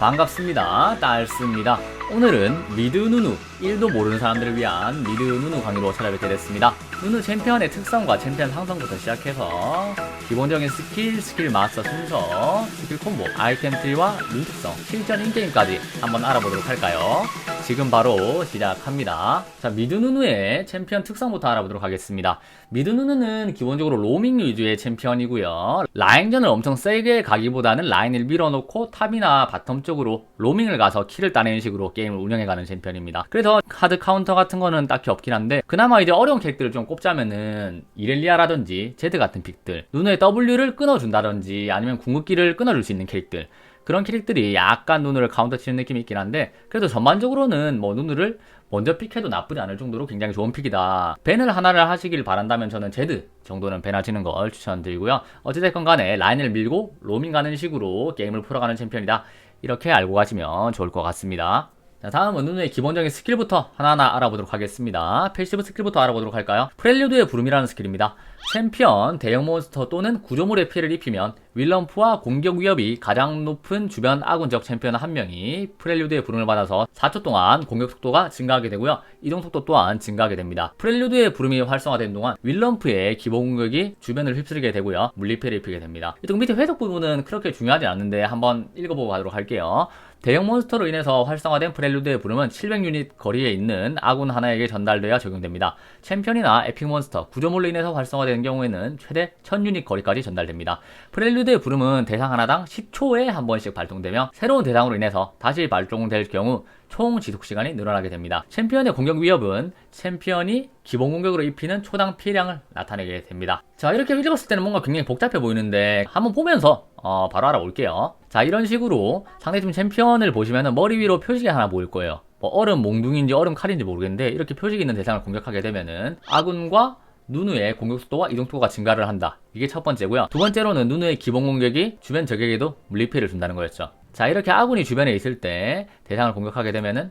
반갑습니다. 딸스입니다. 오늘은 미드 누누, 1도 모르는 사람들을 위한 미드 누누 강의로 찾아뵙게 됐습니다. 누누 챔피언의 특성과 챔피언 상성부터 시작해서 기본적인 스킬, 스킬 마스터 순서, 스킬 콤보, 아이템 트리와 룬 특성, 실전 인게임까지 한번 알아보도록 할까요? 지금 바로 시작합니다. 자, 미드 누누의 챔피언 특성부터 알아보도록 하겠습니다. 미드 누누는 기본적으로 로밍 위주의 챔피언이고요. 라인전을 엄청 세게 가기보다는 라인을 밀어놓고 탑이나 바텀 쪽으로 로밍을 가서 킬을 따내는 식으로 게임을 운영해가는 챔피언입니다. 그래서 카드 카운터 같은 거는 딱히 없긴 한데 그나마 이제 어려운 캐릭터를 좀 꼽자면은 이렐리아라든지 제드 같은 픽들 누누의 W를 끊어준다든지 아니면 궁극기를 끊어줄 수 있는 캐릭들 그런 캐릭들이 약간 눈을 카운터 치는 느낌이 있긴 한데 그래도 전반적으로는 뭐 눈을 먼저 픽해도 나쁘지 않을 정도로 굉장히 좋은 픽이다. 밴을 하나를 하시길 바란다면 저는 제드 정도는 밴하시는 걸 추천드리고요. 어찌됐건 간에 라인을 밀고 로밍 가는 식으로 게임을 풀어가는 챔피언이다. 이렇게 알고 가시면 좋을 것 같습니다. 자, 다음은 눈의 기본적인 스킬부터 하나하나 알아보도록 하겠습니다. 패시브 스킬부터 알아보도록 할까요? 프렐류드의 부름이라는 스킬입니다. 챔피언, 대형 몬스터 또는 구조물의 피해를 입히면 윌럼프와 공격 위협이 가장 높은 주변 아군적 챔피언 한 명이 프렐류드의 부름을 받아서 4초 동안 공격 속도가 증가하게 되고요. 이동 속도 또한 증가하게 됩니다. 프렐류드의 부름이 활성화된 동안 윌럼프의 기본 공격이 주변을 휩쓸게 되고요. 물리피해를 입히게 됩니다. 이쪽 밑에 회색 부분은 그렇게 중요하지 않는데 한번 읽어보고 가도록 할게요. 대형 몬스터로 인해서 활성화된 프렐류드의 부름은 700유닛 거리에 있는 아군 하나에게 전달되어 적용됩니다. 챔피언이나 에픽 몬스터, 구조물로 인해서 활성화되는 경우에는 최대 1000유닛 거리까지 전달됩니다. 프렐류드의 부름은 대상 하나당 10초에 한 번씩 발동되며 새로운 대상으로 인해서 다시 발동될 경우 총 지속 시간이 늘어나게 됩니다. 챔피언의 공격 위협은 챔피언이 기본 공격으로 입히는 초당 피해량을 나타내게 됩니다. 자, 이렇게 읽었을 때는 뭔가 굉장히 복잡해 보이는데 한번 보면서 어, 바로 알아볼게요. 자, 이런 식으로 상대팀 챔피언을 보시면 머리 위로 표식이 하나 보일 거예요. 뭐 얼음 몽둥인지 얼음 칼인지 모르겠는데 이렇게 표식이 있는 대상을 공격하게 되면은 아군과 누누의 공격 속도와 이동 속도가 증가를 한다. 이게 첫 번째고요. 두 번째로는 누누의 기본 공격이 주변 적에게도 물리피해를 준다는 거였죠. 자, 이렇게 아군이 주변에 있을 때 대상을 공격하게 되면은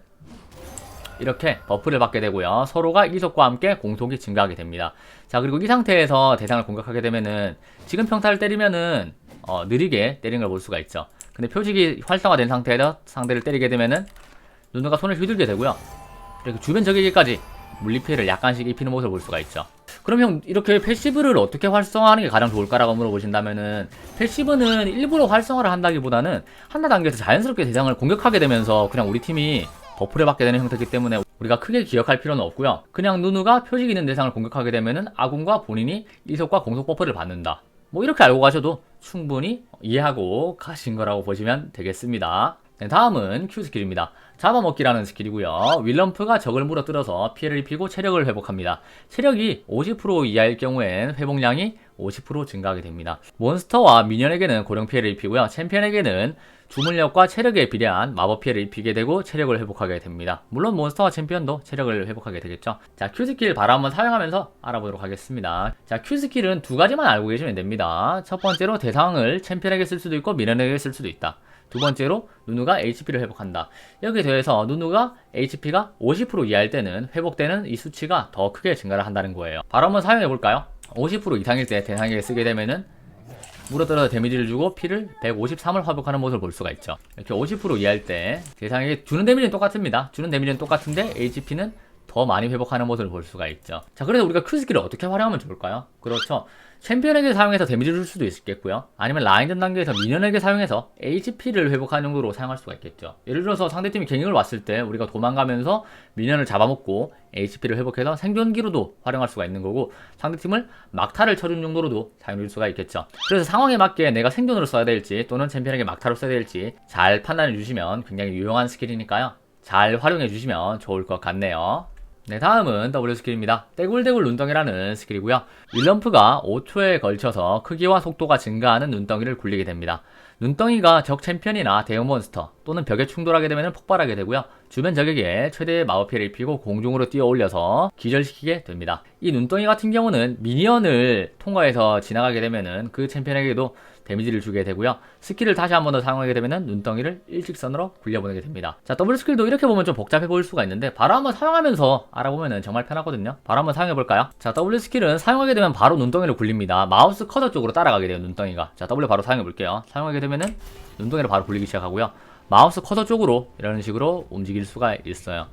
이렇게 버프를 받게 되고요. 서로가 이속과 함께 공속이 증가하게 됩니다. 자, 그리고 이 상태에서 대상을 공격하게 되면은 지금 평타를 때리면은 어, 느리게 때리는 걸 볼 수가 있죠. 근데 표식이 활성화된 상태에서 상대를 때리게 되면은 누누가 손을 휘둘게 되고요. 이렇게 주변 적에게까지 물리 피해를 약간씩 입히는 모습을 볼 수가 있죠. 그럼 형 이렇게 패시브를 어떻게 활성화하는 게 가장 좋을까라고 물어보신다면은 패시브는 일부러 활성화를 한다기보다는 한나 단계에서 자연스럽게 대상을 공격하게 되면서 그냥 우리 팀이 버프를 받게 되는 형태이기 때문에 우리가 크게 기억할 필요는 없고요. 그냥 누누가 표식 있는 대상을 공격하게 되면은 아군과 본인이 이속과 공속 버프를 받는다. 뭐 이렇게 알고 가셔도 충분히 이해하고 가신 거라고 보시면 되겠습니다. 네, 다음은 Q 스킬입니다. 잡아먹기라는 스킬이고요. 윌럼프가 적을 물어뜯어서 피해를 입히고 체력을 회복합니다. 체력이 50% 이하일 경우엔 회복량이 50% 증가하게 됩니다. 몬스터와 미니언에게는 고령 피해를 입히고요. 챔피언에게는 주물력과 체력에 비례한 마법 피해를 입히게 되고 체력을 회복하게 됩니다. 물론 몬스터와 챔피언도 체력을 회복하게 되겠죠. 자, Q 스킬 바로 한번 사용하면서 알아보도록 하겠습니다. 자, Q 스킬은 두 가지만 알고 계시면 됩니다. 첫 번째로 대상을 챔피언에게 쓸 수도 있고 미니언에게 쓸 수도 있다. 두 번째로 누누가 HP를 회복한다. 여기에 더해서 누누가 HP가 50% 이하일 때는 회복되는 이 수치가 더 크게 증가를 한다는 거예요. 바로 한번 사용해 볼까요? 50% 이상일 때 대상에게 쓰게 되면은 물어들어서 데미지를 주고 피를 153을 회복하는 모습을 볼 수가 있죠. 이렇게 50% 이하일 때 대상에게 주는 데미지는 똑같습니다. 주는 데미지는 똑같은데 HP는 더 많이 회복하는 모습을 볼 수가 있죠. 자, 그래서 우리가 큐 스킬을 어떻게 활용하면 좋을까요? 그렇죠. 챔피언에게 사용해서 데미지를 줄 수도 있겠고요. 아니면 라인전 단계에서 미니언에게 사용해서 HP를 회복하는 용도로 사용할 수가 있겠죠. 예를 들어서 상대팀이 갱ing을 왔을 때 우리가 도망가면서 미니언을 잡아먹고 HP를 회복해서 생존기로도 활용할 수가 있는 거고 상대팀을 막타를 쳐준 용도로도 사용할 수가 있겠죠. 그래서 상황에 맞게 내가 생존으로 써야 될지 또는 챔피언에게 막타로 써야 될지 잘 판단해 주시면 굉장히 유용한 스킬이니까요. 잘 활용해 주시면 좋을 것 같네요. 네, 다음은 W 스킬입니다. 떼굴떼굴 눈덩이라는 스킬이고요. 윌럼프가 5초에 걸쳐서 크기와 속도가 증가하는 눈덩이를 굴리게 됩니다. 눈덩이가 적 챔피언이나 대형 몬스터 또는 벽에 충돌하게 되면 폭발하게 되고요. 주변 적에게 최대의 마법 피해를 입히고 공중으로 뛰어 올려서 기절시키게 됩니다. 이 눈덩이 같은 경우는 미니언을 통과해서 지나가게 되면은 그 챔피언에게도 데미지를 주게 되고요. 스킬을 다시 한 번 더 사용하게 되면은 눈덩이를 일직선으로 굴려보내게 됩니다. 자, 더블 스킬도 이렇게 보면 좀 복잡해 보일 수가 있는데 바로 한번 사용하면서 알아보면은 정말 편하거든요. 바로 한번 사용해 볼까요? 자, W 스킬은 사용하게 되면 바로 눈덩이를 굴립니다. 마우스 커서 쪽으로 따라가게 돼요, 눈덩이가. 자, W 바로 사용해 볼게요. 사용하게 되면은 눈덩이를 바로 굴리기 시작하고요. 마우스 커서 쪽으로 이런 식으로 움직일 수가 있어요.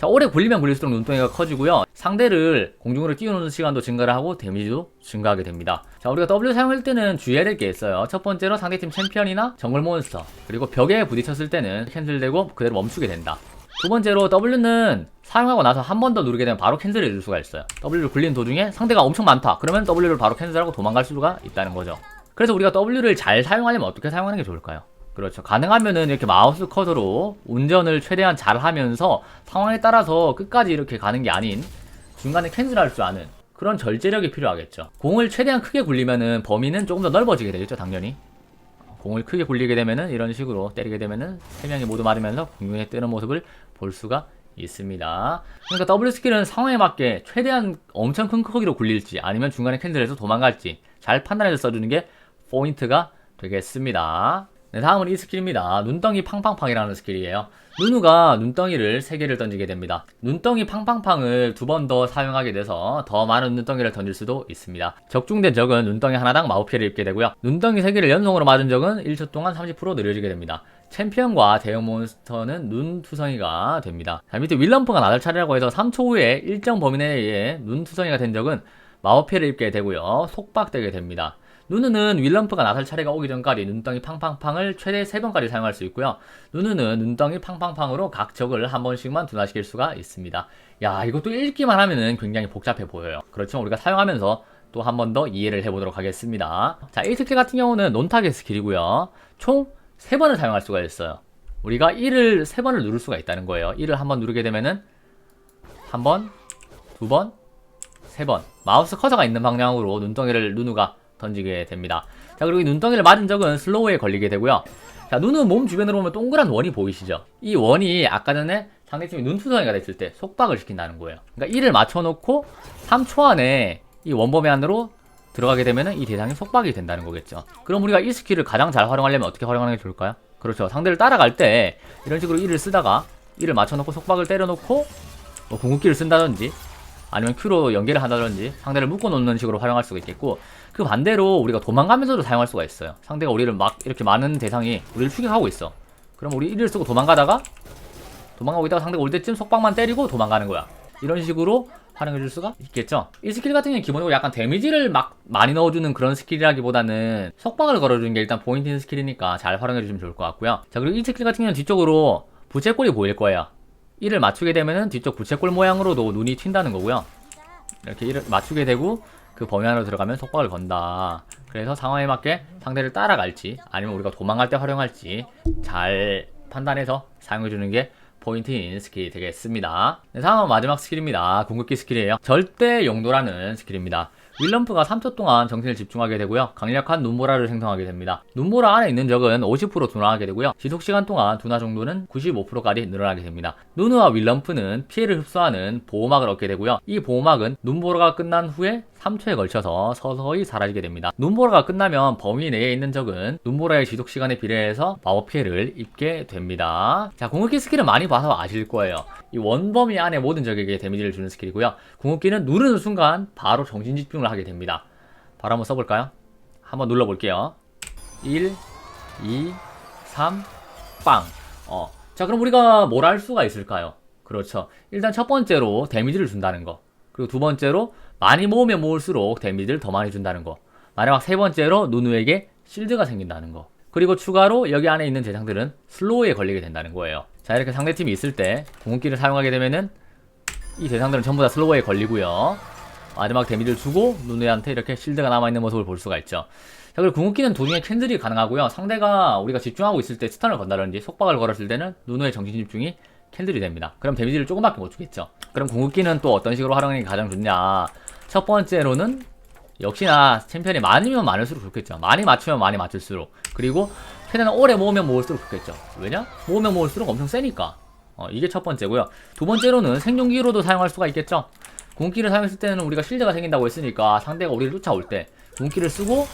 자, 오래 굴리면 굴릴수록 눈덩이가 커지고요. 상대를 공중으로 띄우는 시간도 증가를 하고 데미지도 증가하게 됩니다. 자, 우리가 W 사용할 때는 주의해야 될 게 있어요. 첫 번째로 상대팀 챔피언이나 정글 몬스터, 그리고 벽에 부딪혔을 때는 캔슬되고 그대로 멈추게 된다. 두 번째로 W는 사용하고 나서 한 번 더 누르게 되면 바로 캔슬해 줄 수가 있어요. W를 굴리는 도중에 상대가 엄청 많다. 그러면 W를 바로 캔슬하고 도망갈 수가 있다는 거죠. 그래서 우리가 W를 잘 사용하려면 어떻게 사용하는 게 좋을까요? 그렇죠. 가능하면은 이렇게 마우스 커서로 운전을 최대한 잘 하면서 상황에 따라서 끝까지 이렇게 가는 게 아닌 중간에 캔슬할 줄 아는 그런 절제력이 필요하겠죠. 공을 최대한 크게 굴리면은 범위는 조금 더 넓어지게 되겠죠, 당연히. 공을 크게 굴리게 되면은 이런 식으로 때리게 되면은 세 명이 모두 맞으면서 공중에 뜨는 모습을 볼 수가 있습니다. 그러니까 W 스킬은 상황에 맞게 최대한 엄청 큰 크기로 굴릴지 아니면 중간에 캔슬해서 도망갈지 잘 판단해서 써주는 게 포인트가 되겠습니다. 네, 다음은 이 스킬입니다. 눈덩이 팡팡팡이라는 스킬이에요. 누누가 눈덩이를 3개를 던지게 됩니다. 눈덩이 팡팡팡을 두 번 더 사용하게 돼서 더 많은 눈덩이를 던질 수도 있습니다. 적중된 적은 눈덩이 하나당 마우피해를 입게 되고요. 눈덩이 3개를 연속으로 맞은 적은 1초 동안 30% 느려지게 됩니다. 챔피언과 대형 몬스터는 눈투성이가 됩니다. 자, 밑에 윌럼프가 나설 차례라고 해서 3초 후에 일정 범위 내에 눈투성이가 된 적은 마우피해를 입게 되고요. 속박되게 됩니다. 누누는 윌럼프가 나설 차례가 오기 전까지 눈덩이 팡팡팡을 최대 3번까지 사용할 수 있고요. 누누는 눈덩이 팡팡팡으로 각 적을 한 번씩만 둔화시킬 수가 있습니다. 야, 이것도 읽기만 하면은 굉장히 복잡해 보여요. 그렇지만 우리가 사용하면서 또 한 번 더 이해를 해보도록 하겠습니다. 자, 이 스킬 같은 경우는 논타겟 스킬이고요. 총 3번을 사용할 수가 있어요. 우리가 1을 3번을 누를 수가 있다는 거예요. 1을 한 번 누르게 되면은 한 번, 두 번, 세 번. 마우스 커서가 있는 방향으로 눈덩이를 누누가 던지게 됩니다. 자, 그리고 이 눈덩이를 맞은 적은 슬로우에 걸리게 되고요. 자, 눈은 몸 주변으로 보면 동그란 원이 보이시죠? 이 원이 아까 전에 상대팀이 눈투성이가 됐을 때 속박을 시킨다는 거예요. 그러니까 1을 맞춰놓고 3초 안에 이 원범위 안으로 들어가게 되면 이 대상이 속박이 된다는 거겠죠. 그럼 우리가 이 스킬을 가장 잘 활용하려면 어떻게 활용하는 게 좋을까요? 그렇죠. 상대를 따라갈 때 이런 식으로 1을 쓰다가 1을 맞춰놓고 속박을 때려놓고 뭐 궁극기를 쓴다든지 아니면 Q로 연계를 한다든지 상대를 묶어놓는 식으로 활용할 수가 있겠고 그 반대로 우리가 도망가면서도 사용할 수가 있어요. 상대가 우리를 막 이렇게 많은 대상이 우리를 추격하고 있어. 그럼 우리 1을 쓰고 도망가다가 도망가고 있다가 상대가 올 때쯤 속박만 때리고 도망가는 거야. 이런 식으로 활용해 줄 수가 있겠죠. 이 스킬 같은 경우는 기본적으로 약간 데미지를 막 많이 넣어주는 그런 스킬이라기보다는 속박을 걸어주는 게 일단 포인트인 스킬이니까 잘 활용해 주시면 좋을 것 같고요. 자 그리고 이 스킬 같은 경우는 뒤쪽으로 부채꼴이 보일 거예요. 1을 맞추게 되면은 뒤쪽 부채꼴 모양으로도 눈이 튄다는 거고요. 이렇게 1을 맞추게 되고 그 범위 안으로 들어가면 속박을 건다. 그래서 상황에 맞게 상대를 따라갈지 아니면 우리가 도망갈 때 활용할지 잘 판단해서 사용해주는 게 포인트인 스킬이 되겠습니다. 네, 다음은 마지막 스킬입니다. 궁극기 스킬이에요. 절대 용도라는 스킬입니다. 윌럼프가 3초 동안 정신을 집중하게 되고요. 강력한 눈보라를 생성하게 됩니다. 눈보라 안에 있는 적은 50% 둔화하게 되고요. 지속 시간 동안 둔화 정도는 95%까지 늘어나게 됩니다. 누누와 윌럼프는 피해를 흡수하는 보호막을 얻게 되고요. 이 보호막은 눈보라가 끝난 후에 3초에 걸쳐서 서서히 사라지게 됩니다. 눈보라가 끝나면 범위 내에 있는 적은 눈보라의 지속 시간에 비례해서 마법 피해를 입게 됩니다. 자, 궁극기 스킬은 많이 봐서 아실 거예요. 이 원범위 안에 모든 적에게 데미지를 주는 스킬이고요. 궁극기는 누르는 순간 바로 정신 집중을 하게 됩니다. 바로 한번 써볼까요? 한번 눌러볼게요. 1, 2, 3, 빵. 어. 자, 그럼 우리가 뭘 할 수가 있을까요? 그렇죠. 일단 첫 번째로 데미지를 준다는 거. 그리고 두 번째로 많이 모으면 모을수록 데미지를 더 많이 준다는 거. 마지막 세 번째로 누누에게 실드가 생긴다는 거. 그리고 추가로 여기 안에 있는 대상들은 슬로우에 걸리게 된다는 거예요. 자, 이렇게 상대팀이 있을 때 궁극기를 사용하게 되면은 이 대상들은 전부 다 슬로우에 걸리고요. 마지막 데미지를 주고 누누한테 이렇게 실드가 남아있는 모습을 볼 수가 있죠. 자, 그리고 궁극기는 도중에 캔들이 가능하고요. 상대가 우리가 집중하고 있을 때 스턴을 건다든지 속박을 걸었을 때는 누누의 정신 집중이 캔들이 됩니다. 그럼 데미지를 조금밖에 못 주겠죠. 그럼 궁극기는 또 어떤 식으로 활용하는 게 가장 좋냐? 첫 번째로는 역시나 챔피언이 많으면 많을수록 좋겠죠. 많이 맞추면 많이 맞출수록. 그리고 최대한 오래 모으면 모을수록 좋겠죠. 왜냐? 모으면 모을수록 엄청 세니까. 어, 이게 첫 번째고요. 두 번째로는 생존기로도 사용할 수가 있겠죠. 궁기를 사용했을 때는 우리가 실드가 생긴다고 했으니까 상대가 우리를 쫓아올 때 궁기를 쓰고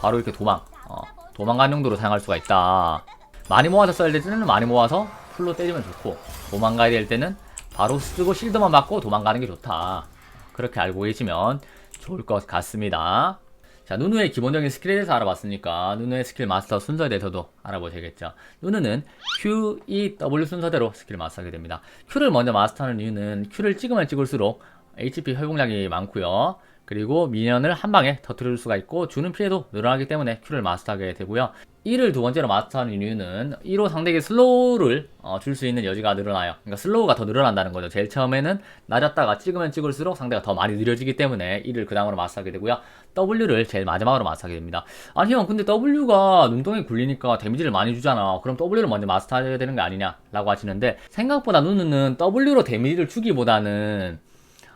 바로 이렇게 도망, 어, 도망가는 용도로 사용할 수가 있다. 많이 모아서 써야 될 때는 많이 모아서 풀로 때리면 좋고 도망가야 될 때는 바로 쓰고 실드만 맞고 도망가는 게 좋다. 그렇게 알고 계시면 좋을 것 같습니다. 자, 누누의 기본적인 스킬에 대해서 알아봤으니까 누누의 스킬 마스터 순서에 대해서도 알아보셔야겠죠. 누누는 Q, E, W 순서대로 스킬을 마스터하게 됩니다. Q를 먼저 마스터하는 이유는 Q를 찍으면 찍을수록 HP 회복량이 많고요. 그리고 미니언을 한 방에 터뜨릴 수가 있고 주는 피해도 늘어나기 때문에 Q를 마스터하게 되고요. E를 두 번째로 마스터하는 이유는 E로 상대에게 슬로우를 어, 줄 수 있는 여지가 늘어나요. 그러니까 슬로우가 더 늘어난다는 거죠. 제일 처음에는 낮았다가 찍으면 찍을수록 상대가 더 많이 느려지기 때문에 E를 그 다음으로 마스터하게 되고요. W를 제일 마지막으로 마스터하게 됩니다. 아니 형 근데 W가 눈동에 굴리니까 데미지를 많이 주잖아. 그럼 W를 먼저 마스터해야 되는 게 아니냐? 라고 하시는데 생각보다 누누는 W로 데미지를 주기보다는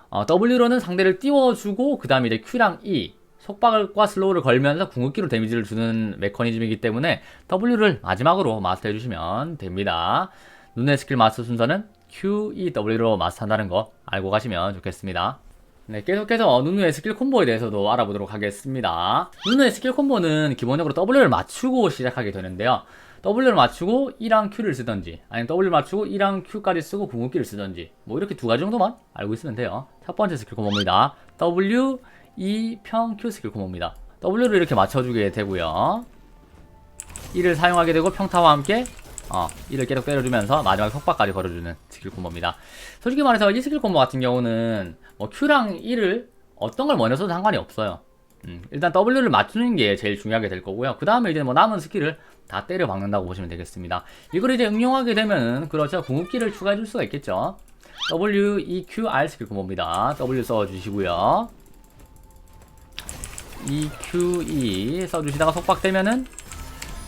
어, W로는 상대를 띄워주고 그 다음에 이제 Q랑 E 속박과 슬로우를 걸면서 궁극기로 데미지를 주는 메커니즘이기 때문에 W를 마지막으로 마스터해 주시면 됩니다. 눈의 스킬 마스터 순서는 Q, E, W로 마스터한다는 거 알고 가시면 좋겠습니다. 네, 계속해서 누누의 스킬 콤보에 대해서도 알아보도록 하겠습니다. 누누의 스킬 콤보는 기본적으로 W를 맞추고 시작하게 되는데요. W를 맞추고 E랑 Q를 쓰던지 아니면 W를 맞추고 E랑 Q까지 쓰고 궁극기를 쓰던지 뭐 이렇게 두 가지 정도만 알고 있으면 돼요. 첫 번째 스킬 콤보입니다. W, E, 평, Q 스킬 콤보입니다. W를 이렇게 맞춰주게 되고요. E를 사용하게 되고 평타와 함께 어, E를 계속 때려주면서 마지막에 속박까지 걸어주는 스킬 콤보입니다. 솔직히 말해서 이 스킬 콤보 같은 경우는 뭐 Q랑 E를 어떤 걸 먼저 써도 상관이 없어요. 음, 일단 W를 맞추는 게 제일 중요하게 될 거고요. 그 다음에 이제 뭐 남은 스킬을 다 때려 박는다고 보시면 되겠습니다. 이걸 이제 응용하게 되면 그렇죠. 궁극기를 추가해 줄 수가 있겠죠. W, E, Q, R 스킬 콤보입니다. W 써주시고요. E, Q, E 써주시다가 속박되면은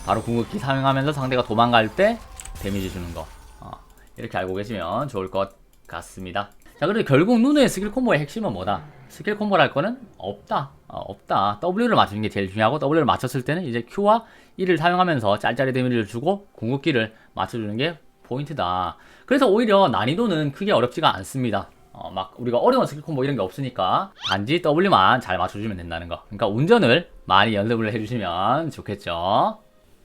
바로 궁극기 사용하면서 상대가 도망갈 때 데미지 주는 거. 어, 이렇게 알고 계시면 좋을 것 같습니다. 자, 그래도 결국 누누의 스킬 콤보의 핵심은 뭐다? 스킬 콤보랄 거는 없다. 어, 없다. W를 맞추는 게 제일 중요하고 W를 맞췄을 때는 이제 Q와 E를 사용하면서 짤짤이 데미지를 주고 궁극기를 맞춰주는 게 포인트다. 그래서 오히려 난이도는 크게 어렵지가 않습니다. 어, 막 우리가 어려운 스킬 콤보 이런 게 없으니까 단지 W만 잘 맞춰주면 된다는 거. 그러니까 운전을 많이 연습을 해주시면 좋겠죠.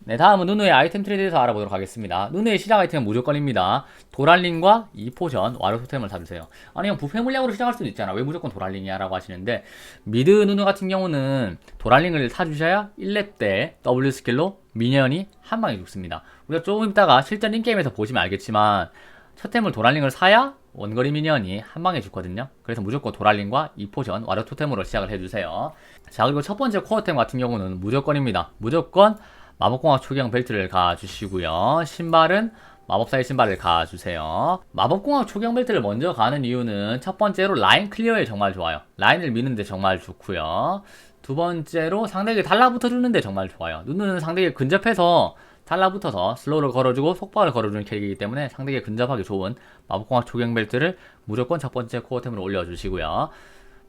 네, 다음은 누누의 아이템 트리에 대해서 알아보도록 하겠습니다. 누누의 시작 아이템은 무조건입니다. 도랄링과 2포션, 와르 토템을 사주세요. 아니, 형, 부패 물량으로 시작할 수도 있잖아. 왜 무조건 도랄링이야? 라고 하시는데, 미드 누누 같은 경우는 도랄링을 사주셔야 1렙 때 W 스킬로 미니언이 한 방에 죽습니다. 우리가 조금 있다가 실전 인게임에서 보시면 알겠지만, 첫 템을 도랄링을 사야 원거리 미니언이 한 방에 죽거든요. 그래서 무조건 도랄링과 2포션, 와르 토템으로 시작을 해주세요. 자, 그리고 첫 번째 코어템 같은 경우는 무조건입니다. 무조건 마법공학 초경 벨트를 가주시고요. 신발은 마법사의 신발을 가주세요. 마법공학 초경 벨트를 먼저 가는 이유는 첫 번째로 라인 클리어에 정말 좋아요. 라인을 미는데 정말 좋고요. 두 번째로 상대에게 달라붙어 주는데 정말 좋아요. 눈은 상대에게 근접해서 달라붙어서 슬로우를 걸어주고 속박을 걸어주는 캐릭이기 때문에 상대에게 근접하기 좋은 마법공학 초경 벨트를 무조건 첫 번째 코어템으로 올려주시고요.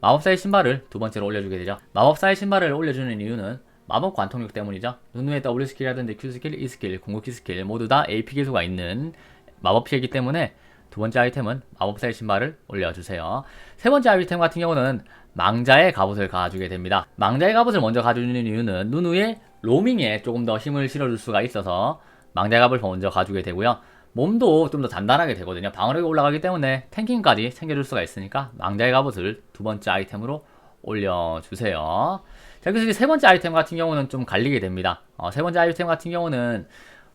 마법사의 신발을 두 번째로 올려주게 되죠. 마법사의 신발을 올려주는 이유는 마법 관통력 때문이죠. 누누의 W 스킬이라든지 Q 스킬, E 스킬, 궁극기 스킬 모두 다 AP 기수가 있는 마법 피해이기 때문에 두 번째 아이템은 마법사의 신발을 올려주세요. 세 번째 아이템 같은 경우는 망자의 갑옷을 가주게 됩니다. 망자의 갑옷을 먼저 가주는 이유는 누누의 로밍에 조금 더 힘을 실어줄 수가 있어서 망자의 갑을 먼저 가주게 되고요. 몸도 좀 더 단단하게 되거든요. 방어력이 올라가기 때문에 탱킹까지 챙겨줄 수가 있으니까 망자의 갑옷을 두 번째 아이템으로 올려주세요. 자, 그래서 세 번째 아이템 같은 경우는 좀 갈리게 됩니다. 어, 세 번째 아이템 같은 경우는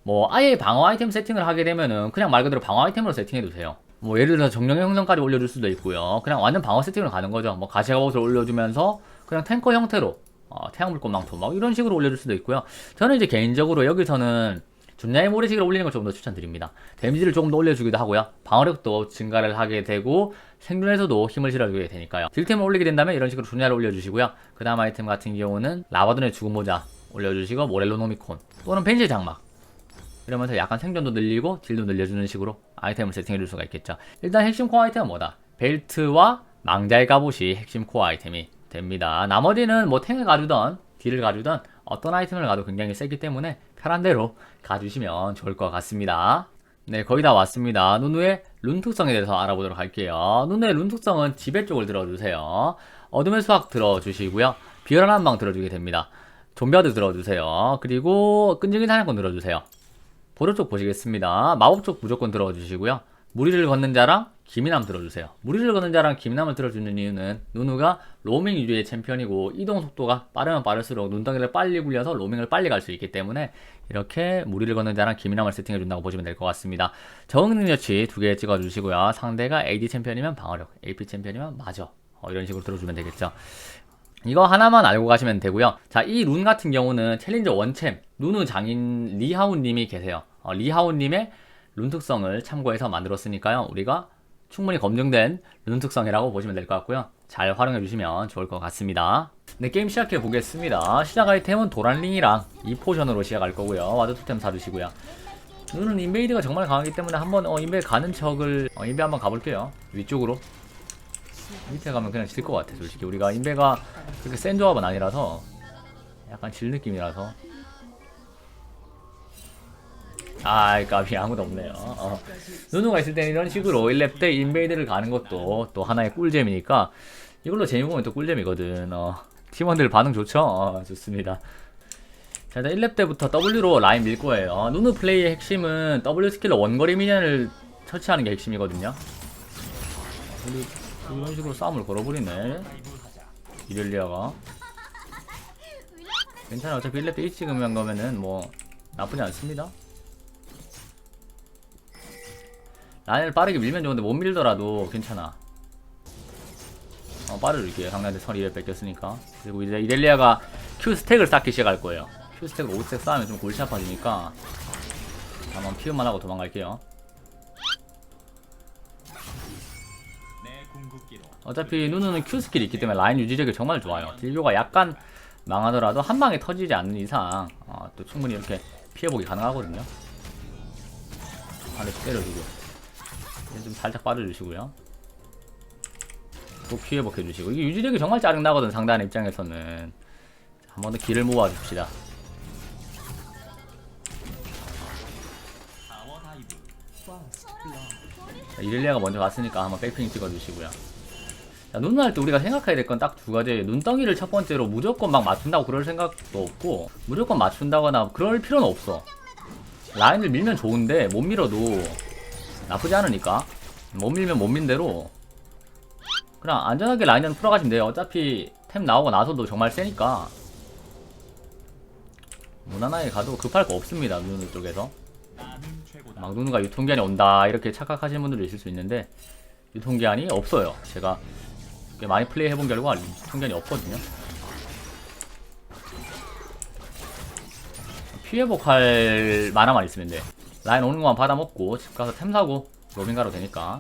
뭐 아예 방어 아이템 세팅을 하게 되면은 그냥 말 그대로 방어 아이템으로 세팅해도 돼요. 뭐 예를 들어서 정령의 형성까지 올려줄 수도 있고요. 그냥 완전 방어 세팅으로 가는 거죠. 뭐 가시가옷을 올려주면서 그냥 탱커 형태로 어, 태양불꽃 망토 막 이런 식으로 올려줄 수도 있고요. 저는 이제 개인적으로 여기서는 준야의 모래시계를 올리는 걸 조금 더 추천드립니다. 데미지를 조금 더 올려주기도 하고요. 방어력도 증가를 하게 되고 생존에서도 힘을 실어주게 되니까요. 딜템을 올리게 된다면 이런 식으로 준야를 올려주시고요. 그 다음 아이템 같은 경우는 라바돈의 죽은 모자 올려주시고 모렐로노미콘 또는 벤시 장막 이러면서 약간 생존도 늘리고 딜도 늘려주는 식으로 아이템을 세팅해 줄 수가 있겠죠. 일단 핵심 코어 아이템은 뭐다? 벨트와 망자의 갑옷이 핵심 코어 아이템이 됩니다. 나머지는 뭐 탱을 가주던 딜을 가주던 어떤 아이템을 가도 굉장히 세기 때문에 편한 대로 가주시면 좋을 것 같습니다. 네, 거의 다 왔습니다. 누누의 룬 특성에 대해서 알아보도록 할게요. 누누의 룬 특성은 지배 쪽을 들어주세요. 어둠의 수학 들어주시고요. 비열한 한방 들어주게 됩니다. 좀비아드 들어주세요. 그리고 끈질긴 사냥꾼 들어주세요. 보조 쪽 보시겠습니다. 마법 쪽 무조건 들어주시고요. 무리를 걷는 자랑 김이남 들어주세요. 무리를 걷는 자랑 김이남을 들어주는 이유는 누누가 로밍 위주의 챔피언이고 이동 속도가 빠르면 빠를수록 눈덩이를 빨리 굴려서 로밍을 빨리 갈 수 있기 때문에 이렇게 무리를 걷는 자랑 김이남을 세팅해 준다고 보시면 될 것 같습니다. 적응 능력치 두 개 찍어 주시고요. 상대가 AD 챔피언이면 방어력, AP 챔피언이면 마저 어, 이런 식으로 들어주면 되겠죠. 이거 하나만 알고 가시면 되고요. 자, 이 룬 같은 경우는 챌린저 원챔 누누 장인 리하운 님이 계세요. 어, 리하운 님의 룬 특성을 참고해서 만들었으니까요. 우리가 충분히 검증된 룬 특성이라고 보시면 될 것 같고요. 잘 활용해 주시면 좋을 것 같습니다. 네, 게임 시작해 보겠습니다. 시작 아이템은 도란링이랑 이 포션으로 시작할 거고요. 와드 토템 사주시고요. 누는 인베이드가 정말 강하기 때문에 한번 어, 인베 가는 척을 어, 인베 한번 가볼게요. 위쪽으로. 밑에 가면 그냥 질 것 같아 솔직히 우리가 인베가 그렇게 센 조합은 아니라서 약간 질 느낌이라서 아 까비 아무도 없네요. 어. 누누가 있을 때는 이런 식으로 1렙 때 인베이드를 가는 것도 또 하나의 꿀잼이니까 이걸로 재미 보면 또 꿀잼이거든. 어. 팀원들 반응 좋죠? 어, 좋습니다. 자 일단 1렙 때부터 W로 라인 밀 거예요. 누누 플레이의 핵심은 W 스킬로 원거리 미니언을 처치하는 게 핵심이거든요. 이런 식으로 싸움을 걸어버리네. 이렐리아가. 괜찮아 어차피 1렙 때 일찍 음한 거면은 뭐 나쁘지 않습니다 라인을 빠르게 밀면 좋은데 못 밀더라도 괜찮아. 어 빠르게 상대한테 선 2렙 뺏겼으니까. 그리고 이제 이렐리아가 Q 스택을 쌓기 시작할 거예요. Q 스택을 5스택 쌓으면 좀 골치 아파지니까 한번 피우만 하고 도망갈게요. 어차피 누누는 Q 스킬이 있기 때문에 라인 유지력이 정말 좋아요. 딜교가 약간 망하더라도 한 방에 터지지 않는 이상 어, 또 충분히 이렇게 피해보기 가능하거든요. 아래 때려주고. 얘 좀 살짝 빠져주시고요. 또 피해복 해주시고 이게 유지력이 정말 짜증나거든 상대하는 입장에서는 한 번 더 길을 모아줍시다. 자, 이렐리아가 먼저 갔으니까 한번 백핑 찍어주시고요. 자, 눈을 할때 우리가 생각해야 될 건 딱 두 가지. 눈덩이를 첫 번째로 무조건 막 맞춘다고 그럴 생각도 없고, 무조건 맞춘다거나 그럴 필요는 없어. 라인을 밀면 좋은데, 못 밀어도 나쁘지 않으니까. 못 밀면 못 민 대로. 그냥 안전하게 라인은 풀어가시면 돼요. 어차피 템 나오고 나서도 정말 세니까. 무난하게 가도 급할 거 없습니다. 눈 쪽에서. 막 누누가 유통기한이 온다. 이렇게 착각하시는 분들도 있을 수 있는데, 유통기한이 없어요. 제가 꽤 많이 플레이 해본 결과 유통기한이 없거든요. 피해복할 만화만 있으면 돼. 라인 오는 것만 받아먹고 집 가서 템 사고 로밍 가도 되니까.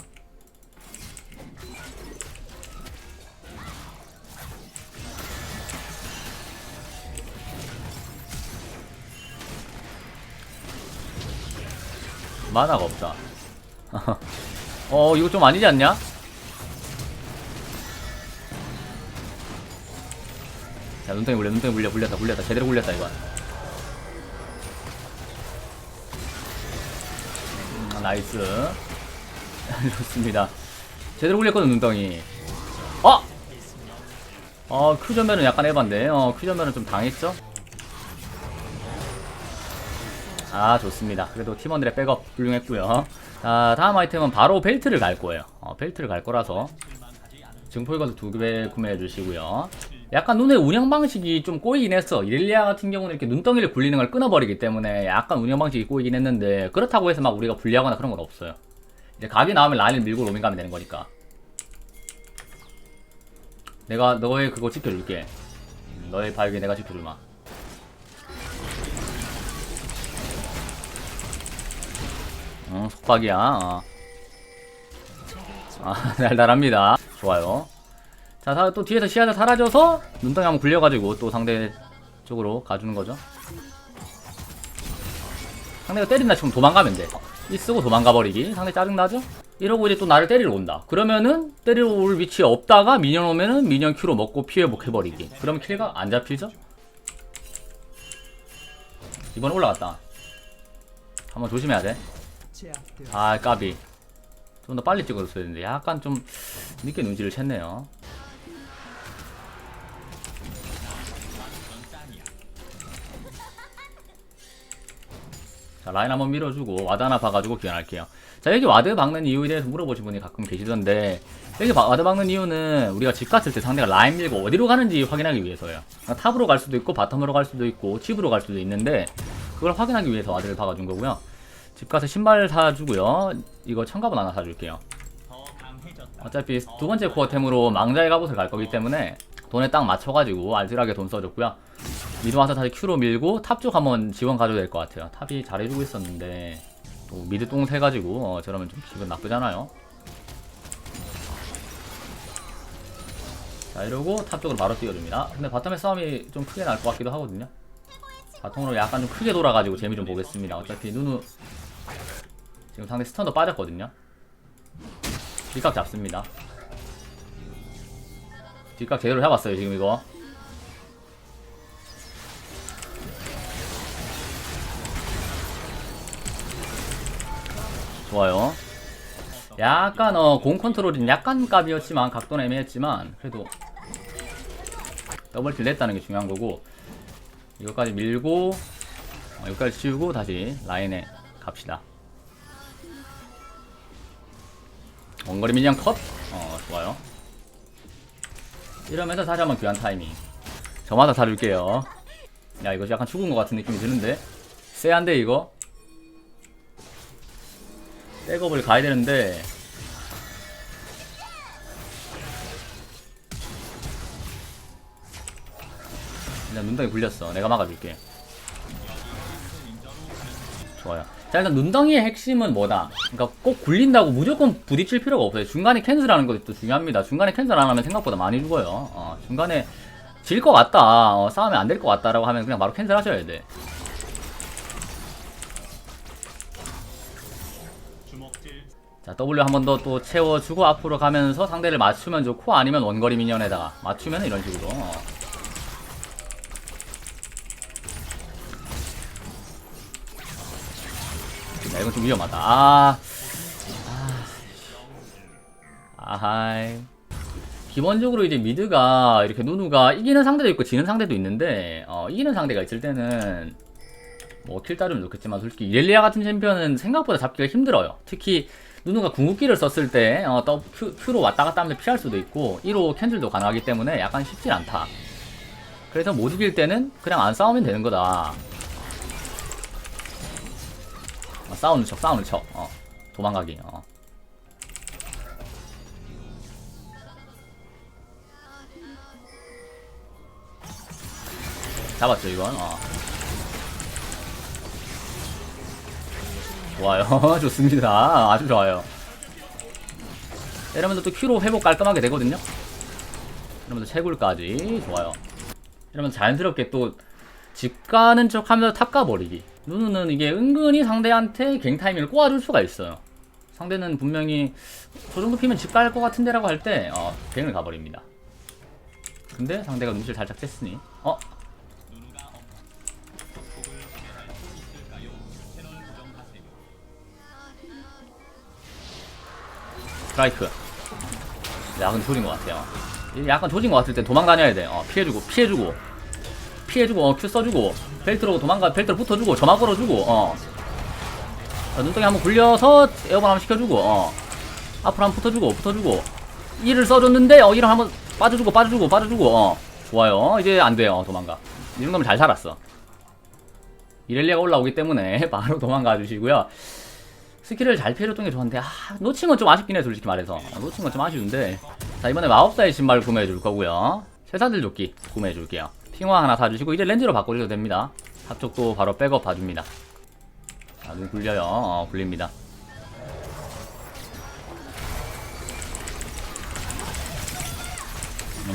만화가 없다. 어 이거 좀 아니지 않냐? 자 눈덩이 물려 눈덩이 물려 물렸다 물렸다 제대로 물렸다 이거 음, 나이스. 좋습니다. 제대로 물렸거든 눈덩이. 어! 어 큐전면은 약간 에반데. 어 큐전면은 좀 당했죠? 아 좋습니다. 그래도 팀원들의 백업 훌륭했고요. 자 다음 아이템은 바로 벨트를 갈 거예요. 어, 벨트를 갈 거라서 증폭이건도 두개 구매해 주시고요 약간 눈의 운영 방식이 좀 꼬이긴 했어 이렐리아 같은 경우는 이렇게 눈덩이를 굴리는 걸 끊어버리기 때문에 약간 운영 방식이 꼬이긴 했는데 그렇다고 해서 막 우리가 불리하거나 그런 건 없어요 이제 각이 나오면 라인을 밀고 로밍 가면 되는 거니까 내가 너의 그거 지켜줄게 너의 바위게 내가 지켜줄마 어, 속박이야. 어. 아, 달달합니다. 좋아요. 자, 다- 또 뒤에서 시야가 사라져서 눈덩이 한번 굴려가지고 또 상대 쪽으로 가주는 거죠. 상대가 때린다 치면 도망가면 돼. 이 쓰고 도망가 버리기. 상대 짜증나죠? 이러고 이제 또 나를 때리러 온다. 그러면은 때리러 올 위치에 없다가 미니언 오면은 미니언 큐로 먹고 피해 복 해버리기. 그러면 킬가 안 잡히죠? 이번 올라갔다. 한번 조심해야 돼. 아 까비 좀 더 빨리 찍어줬어야 되는데 약간 좀 늦게 눈치를 챘네요 자자 라인 한번 밀어주고 와드 하나 봐가지고 귀환할게요. 자 여기 와드 박는 이유에 대해서 물어보신 분이 가끔 계시던데 여기 바- 와드 박는 이유는 우리가 집 갔을 때 상대가 라인 밀고 어디로 가는지 확인하기 위해서요. 그러니까 탑으로 갈 수도 있고 바텀으로 갈 수도 있고 칩으로 갈 수도 있는데 그걸 확인하기 위해서 와드를 박아준 거고요. 집 가서 신발 사주고요. 이거 청갑은 하나 사줄게요. 어차피 두 번째 코어템으로 망자의 갑옷을 갈 거기 때문에 돈에 딱 맞춰가지고 알뜰하게 돈 써줬고요. 미드 와서 다시 큐로 밀고 탑 쪽 한번 지원 가져도 될 것 같아요. 탑이 잘해주고 있었는데 또 미드 똥 세가지고 어, 저러면 좀 기분 나쁘잖아요. 자 이러고 탑 쪽으로 바로 뛰어줍니다. 근데 바텀의 싸움이 좀 크게 날 것 같기도 하거든요. 바텀으로 약간 좀 크게 돌아가지고 재미 좀 보겠습니다. 어차피 누누 지금 상대 스턴도 빠졌거든요. 뒷각 잡습니다. 뒷각 제대로 잡았어요 지금 이거 좋아요. 약간 어 공 컨트롤은 약간 값이었지만 각도는 애매했지만 그래도 더블킬 냈다는 게 중요한 거고 이거까지 밀고 어, 이거까지 치우고 다시 라인에 갑시다. 원거리 밀량 컷? 어 좋아요. 이러면서 다시 한번 귀한 타이밍. 저마다 사줄게요. 야 이거 약간 죽은 것 같은 느낌이 드는데? 쎄한데 이거 백업을 가야 되는데. 일단 눈덩이 굴렸어. 내가 막아줄게. 좋아요. 자 일단 눈덩이의 핵심은 뭐다? 그러니까 꼭 굴린다고 무조건 부딪힐 필요가 없어요. 중간에 캔슬하는 것도 중요합니다. 중간에 캔슬 안 하면 생각보다 많이 죽어요. 어, 중간에 질 것 같다. 어, 싸우면 안 될 것 같다라고 하면 그냥 바로 캔슬 하셔야 돼 자 W 한 번 더 또 채워주고 앞으로 가면서 상대를 맞추면 좋고 아니면 원거리 미니언에다가 맞추면 이런 식으로 어. 야, 이건 좀 위험하다. 아. 아. 아 하이. 기본적으로 이제 미드가 이렇게 누누가 이기는 상대도 있고 지는 상대도 있는데 어, 이기는 상대가 있을 때는 뭐킬 따르면 좋겠지만 솔직히 이렐리아 같은 챔피언은 생각보다 잡기가 힘들어요. 특히 누누가 궁극기를 썼을 때 어, 더 Q, Q로 왔다 갔다 하면서 피할 수도 있고 1호 캔슬도 가능하기 때문에 약간 쉽진 않다. 그래서 못 이길 때는 그냥 안 싸우면 되는 거다. 어, 싸우는 척, 싸우는 척. 어, 도망가기. 어. 잡았죠, 이건. 어. 좋아요. 좋습니다. 아주 좋아요. 이러면서 또 Q로 회복 깔끔하게 되거든요. 이러면서 채굴까지. 좋아요. 이러면 자연스럽게 또 집 가는 척 하면서 탑 가버리기. 누누는 이게 은근히 상대한테 갱 타이밍을 꼬아줄 수가 있어요. 상대는 분명히 저 정도 피면 집 갈 것 같은데 라고 할때 어, 갱을 가버립니다. 근데 상대가 눈치를 살짝 챘으니 어? 스트라이크. 약간 조진 것 같아요. 약간 조진 것 같을 때 도망다녀야 돼 어, 피해주고 피해주고. 피해주고 어, Q 써주고 벨트로 도망가 벨트로 붙어주고 점화 걸어주고 어. 자, 눈덩이 한번 굴려서 에어본 한번 시켜주고 어. 앞으로 한번 붙어주고 붙어주고. 이를 써줬는데 어 이를 한번 빠져주고 빠져주고 빠져주고 어. 좋아요. 이제 안 돼요. 도망가. 이 정도면 잘 살았어. 이렐리아가 올라오기 때문에 바로 도망가 주시고요 스킬을 잘 피해줬던 게 좋은데 아 놓친 건 좀 아쉽긴 해 솔직히 말해서. 어, 놓친 건 좀 아쉬운데. 자 이번에 마법사의 신발 구매해 줄 거고요. 쇠사들 조끼 구매해 줄게요. 핑화 하나 사주시고 이제 렌즈로 바꿔주셔도 됩니다. 합쪽도 바로 백업 봐줍니다. 자, 눈 굴려요. 어, 굴립니다.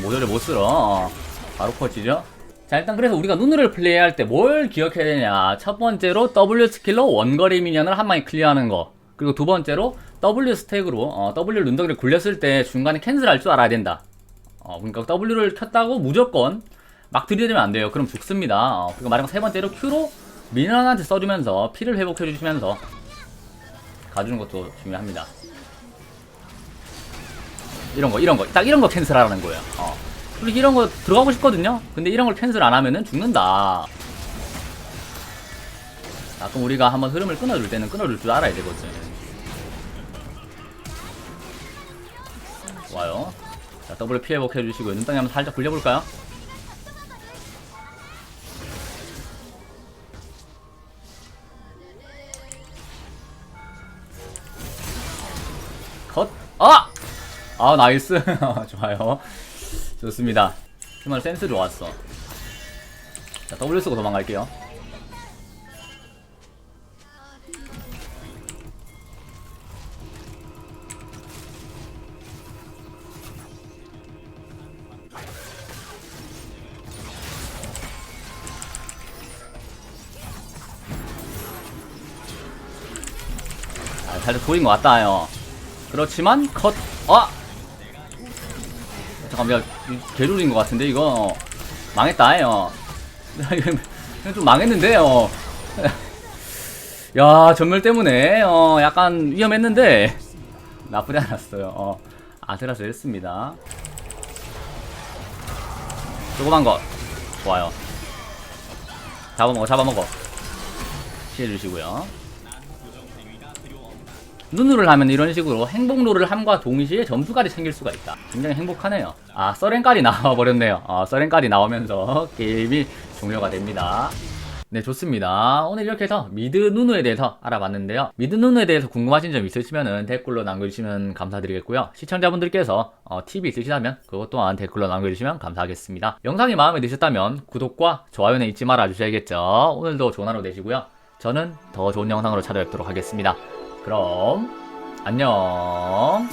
모델을 못 쓸어. 어, 바로 퍼지죠 자 일단 그래서 우리가 눈을 플레이할 때 뭘 기억해야 되냐. 첫 번째로 W 스킬로 원거리 미니언을 한 방에 클리어하는 거. 그리고 두 번째로 W 스택으로 어, W 눈덩이를 굴렸을 때 중간에 캔슬할 줄 알아야 된다. 어, 그러니까 W를 켰다고 무조건 막 들이대면 안 돼요. 그럼 죽습니다. 어, 그리고 마지막 세 번째로 Q로 미니언한테 써주면서 피를 회복해 주시면서 가주는 것도 중요합니다. 이런 거 이런 거. 딱 이런 거 캔슬하라는 거예요. 어. 솔직히 이런 거 들어가고 싶거든요 근데 이런 걸 캔슬 안 하면은 죽는다 가끔 우리가 한번 흐름을 끊어줄 때는 끊어줄 줄 알아야 되거든. 좋아요. 자, 더블 피해 복해 주시고 눈덩이 한번 살짝 굴려볼까요? 컷! 아! 아, 나이스. 좋아요. 좋습니다. 정말 센스 좋았어. 자, W 쓰고 도망갈게요. 아, 살짝 보인 것 같다 요. 그렇지만 컷. 아! 잠깐만, 야, 이 개룰인 것 같은데 이거 망했다 요. 이거 좀 망했는데요. 야, 전멸 때문에 어, 약간 위험했는데 나쁘지 않았어요. 어, 아슬아슬 했습니다. 조그만 것 좋아요. 잡아먹어, 잡아먹어. 피해주시고요. 눈으를 하면 이런 식으로 행복로를 함과 동시에 점수까지 챙길 수가 있다. 굉장히 행복하네요. 아, 서렌깔이 나와버렸네요. 아, 서렌깔이 나오면서 게임이 종료가 됩니다. 네, 좋습니다. 오늘 이렇게 해서 미드 누누에 대해서 알아봤는데요. 미드 누누에 대해서 궁금하신 점 있으시면 댓글로 남겨주시면 감사드리겠고요. 시청자분들께서 어, 팁이 있으시다면 그것 또한 댓글로 남겨주시면 감사하겠습니다. 영상이 마음에 드셨다면 구독과 좋아요는 잊지 말아 주셔야겠죠. 오늘도 좋은 하루 되시고요. 저는 더 좋은 영상으로 찾아뵙도록 하겠습니다. 그럼 안녕.